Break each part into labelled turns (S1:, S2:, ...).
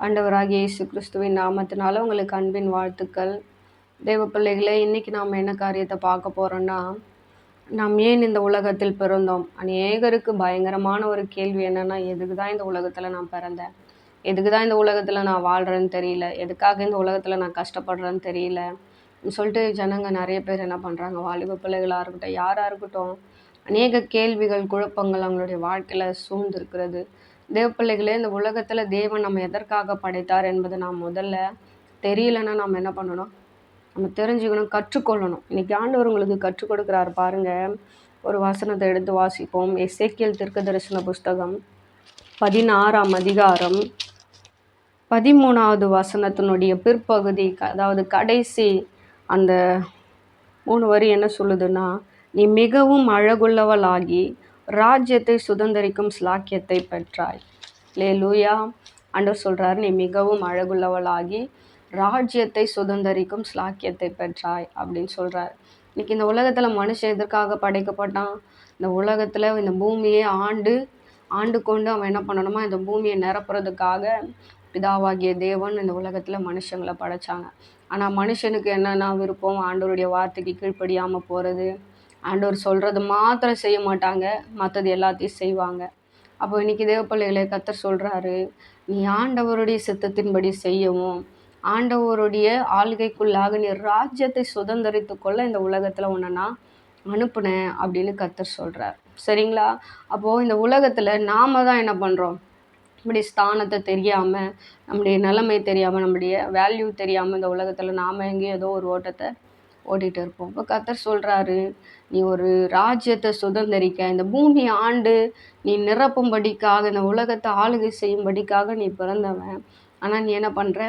S1: ஆண்டவராகிய இயேசு கிறிஸ்துவின் நாமத்தினால உங்களுக்கு அன்பின் வாழ்த்துக்கள். தேவ பிள்ளைகளே இன்றைக்கி நாம் என்ன காரியத்தை பார்க்க போகிறோன்னா நாம் ஏன் இந்த உலகத்தில் பிறந்தோம்? அநேகருக்கு பயங்கரமான ஒரு கேள்வி என்னென்னா எதுக்கு தான் இந்த உலகத்தில் நான் பிறந்தேன்? எதுக்கு தான் இந்த உலகத்தில் நான் வாழ்கிறேன்னு தெரியல? எதுக்காக இந்த உலகத்தில் நான் கஷ்டப்படுறேன்னு தெரியல? சொல்லிட்டு ஜனங்க நிறைய பேர் என்ன பண்ணுறாங்க வாலிப பிள்ளைகளாக இருக்கட்டும் யாராக இருக்கட்டும் அநேக கேள்விகள் குழப்பங்கள் அவங்களுடைய வாழ்க்கையில் சூழ்ந்திருக்கிறது. தேவப்பிள்ளைகளே இந்த உலகத்தில் தேவன் நம்ம எதற்காக படைத்தார் என்பது நாம் முதல்ல தெரியலன்னா நாம் என்ன பண்ணணும்? நம்ம தெரிஞ்சுக்கணும் கற்றுக்கொள்ளணும். இன்னைக்கு ஆண்டவர் உங்களுக்கு கற்றுக் கொடுக்குறாரு பாருங்க. ஒரு வசனத்தை எடுத்து வாசிப்போம். எசேக்கியல் திருக்க தரிசன புஸ்தகம் பதினாறாம் அதிகாரம் பதிமூணாவது வசனத்தினுடைய பிற்பகுதி அதாவது கடைசி அந்த மூணு வரி என்ன சொல்லுதுன்னா நீ மிகவும் அழகுள்ளவளாகி ராஜ்யத்தை சுதந்தரிக்கும் ஸ்லாக்கியத்தை பெற்றாய். லே லூயா அண்டர் சொல்கிறார் நீ மிகவும் அழகுள்ளவளாகி ராஜ்யத்தை சுதந்தரிக்கும் ஸ்லாக்கியத்தை பெற்றாய் அப்படின்னு சொல்கிறார் இன்றைக்கி இந்த உலகத்தில் மனுஷன் எதற்காக படைக்கப்பட்டான்? இந்த உலகத்தில் இந்த பூமியை ஆண்டு ஆண்டு கொண்டு அவன் என்ன பண்ணணுமா இந்த பூமியை நிரப்புறதுக்காக பிதாவாகிய தேவன் இந்த உலகத்தில் மனுஷங்களை படைச்சாங்க. ஆனால் மனுஷனுக்கு என்னென்ன விருப்பம்? ஆண்டவருடைய வார்த்தைக்கு கீழ்ப்படியாமல் போகிறது ஆண்டவர் சொல்கிறது மாத்திரம் செய்ய மாட்டாங்க. மற்றது எல்லாத்தையும் செய்வாங்க. அப்போ இன்னைக்கு தேவ பிள்ளைகளை கத்தர் சொல்கிறாரு நீ ஆண்டவருடைய சித்தத்தின்படி செய்யவும் ஆண்டவருடைய ஆள்கைக்குள்ளாக நீ ராஜ்யத்தை சுதந்திரித்து கொள்ள இந்த உலகத்தில் உன்னை நான் அனுப்புனேன் அப்படின்னு கத்தர் சொல்கிறார் சரிங்களா? அப்போது இந்த உலகத்தில் நாம் தான் என்ன பண்ணுறோம் நம்முடைய ஸ்தானத்தை தெரியாமல் நம்முடைய நிலைமை தெரியாமல் நம்முடைய வேல்யூ தெரியாமல் இந்த உலகத்தில் நாம் எங்கேயோ ஏதோ ஒரு ஓட்டத்தை ஓட்டிட்டு இருப்போம். இப்போ கத்தர் சொல்கிறாரு நீ ஒரு ராஜ்யத்தை சுதந்திரிக்க இந்த பூமி ஆண்டு நீ நிரப்பும்படிக்காக இந்த உலகத்தை ஆளுகை செய்யும்படிக்காக நீ பிறந்தவன். ஆனால் நீ என்ன பண்ணுற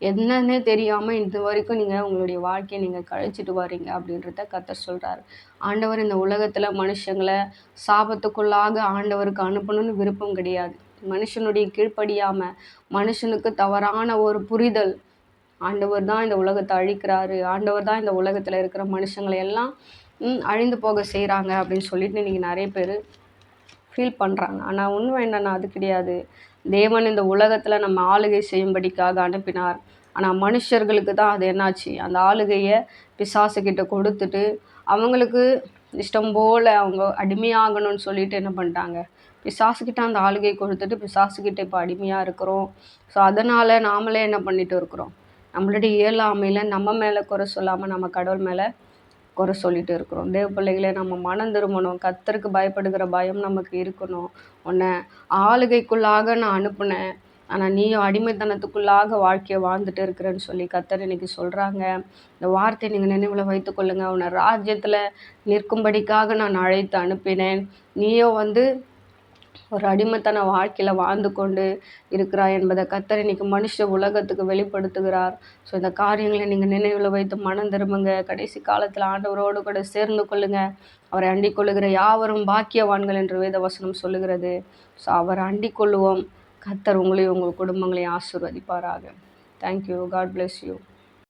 S1: என்னன்னே தெரியாமல் இது வரைக்கும் நீங்கள் உங்களுடைய வாழ்க்கையை நீங்கள் கழிச்சிட்டு வர்றீங்க அப்படின்றத கத்தர் சொல்கிறாரு ஆண்டவர் இந்த உலகத்தில் மனுஷங்களை சாபத்துக்குள்ளாக ஆண்டவருக்கு அனுப்பணும்னு விருப்பம் கிடையாது. மனுஷனுடைய கீழ்ப்படியாமல் மனுஷனுக்கு தவறான ஒரு புரிதல் ஆண்டவர் தான் இந்த உலகத்தை அழிக்கிறாரு ஆண்டவர் தான் இந்த உலகத்தில் இருக்கிற மனுஷங்களை எல்லாம் அழிந்து போக செய்கிறாங்க அப்படின்னு சொல்லிட்டு இன்னைக்கு நிறைய பேர் ஃபீல் பண்ணுறாங்க ஆனால் உண்மை என்னென்னா அது கிடையாது. தேவன் இந்த உலகத்தில் நம்ம ஆளுகை செய்யும்படிக்காக அனுப்பினார். ஆனால் மனுஷர்களுக்கு தான் அது என்னாச்சு? அந்த ஆளுகையை பிசாசுக்கிட்ட கொடுத்துட்டு அவங்களுக்கு இஷ்டம் போல் அவங்க அடிமையாகணும்னு சொல்லிட்டு என்ன பண்ணிட்டாங்க? பிசாசுக்கிட்ட அந்த ஆளுகை கொடுத்துட்டு பிசாசுக்கிட்ட இப்போ அடிமையாக இருக்கிறோம். ஸோ அதனால் நாமளே என்ன பண்ணிட்டு இருக்கிறோம்? நம்மளுடைய இயலாமையில் நம்ம மேலே குறை சொல்லாமல் நம்ம கடவுள் மேலே குறை சொல்லிட்டு இருக்கிறோம். தேவ பிள்ளைகளே நம்ம மனம் திரும்பணும். கத்தருக்கு பயப்படுகிற பயம் நமக்கு இருக்கணும். உன்னை ஆளுகைக்குள்ளாக நான் அனுப்புனேன். ஆனால் நீயும் அடிமைத்தனத்துக்குள்ளாக வாழ்க்கையை வாழ்ந்துட்டு இருக்கிறேன்னு சொல்லி கத்தர் இன்னைக்கு சொல்கிறாங்க இந்த வார்த்தையை நீங்கள் நினைவில் வைத்துக்கொள்ளுங்க உன்னை ராஜ்யத்தில் நிற்கும்படிக்காக நான் அழைத்து அனுப்பினேன். நீயோ வந்து ஒரு அடிமைத்தன வாழ்க்கையில் வாழ்ந்து கொண்டு இருக்கிறாய் என்பதை கத்தர் இன்னைக்கு மனுஷ உலகத்துக்கு வெளிப்படுத்துகிறார். ஸோ இந்த காரியங்களை நீங்கள் நினைவில் வைத்து மனம் திரும்புங்க. கடைசி காலத்தில் ஆண்டவரோடு கூட சேர்ந்து கொள்ளுங்க. அவரை அண்டிக் கொள்ளுகிற யாவரும் பாக்கியவான்கள் என்று வேத வசனம் சொல்லுகிறது. ஸோ அவரை அண்டிக் கொள்ளுவோம். கத்தர் உங்களையும் உங்கள் குடும்பங்களையும் ஆசீர்வதிப்பாராக. Thank you God bless you